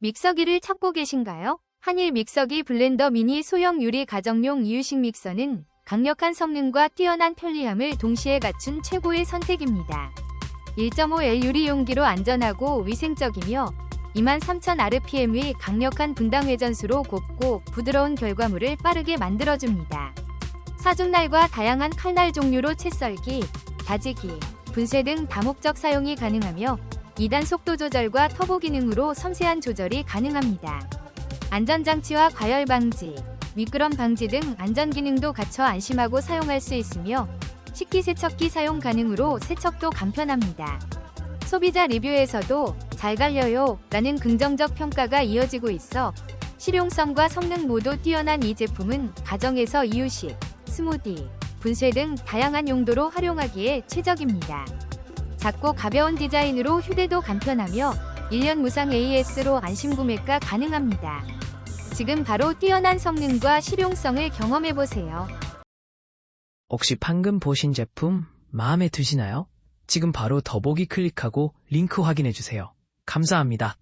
믹서기를 찾고 계신가요? 한일 믹서기 블렌더 미니 소형 유리 가정용 이유식 믹서는 강력한 성능과 뛰어난 편리함을 동시에 갖춘 최고의 선택입니다. 1.5L 유리 용기로 안전하고 위생적이며 23,000rpm의 강력한 분당 회전수로 곱고 부드러운 결과물을 빠르게 만들어줍니다. 사중날과 다양한 칼날 종류로 채 썰기, 다지기, 분쇄 등 다목적 사용이 가능하며 2단 속도 조절과 터보 기능으로 섬세한 조절이 가능합니다. 안전장치와 과열 방지, 미끄럼 방지 등 안전 기능도 갖춰 안심하고 사용할 수 있으며 식기세척기 사용 가능으로 세척도 간편합니다. 소비자 리뷰에서도 잘 갈려요 라는 긍정적 평가가 이어지고 있어 실용성과 성능 모두 뛰어난 이 제품은 가정에서 이유식, 스무디, 분쇄 등 다양한 용도로 활용하기에 최적입니다. 작고 가벼운 디자인으로 휴대도 간편하며 1년 무상 AS로 안심 구매가 가능합니다. 지금 바로 뛰어난 성능과 실용성을 경험해보세요. 혹시 방금 보신 제품 마음에 드시나요? 지금 바로 더보기 클릭하고 링크 확인해주세요. 감사합니다.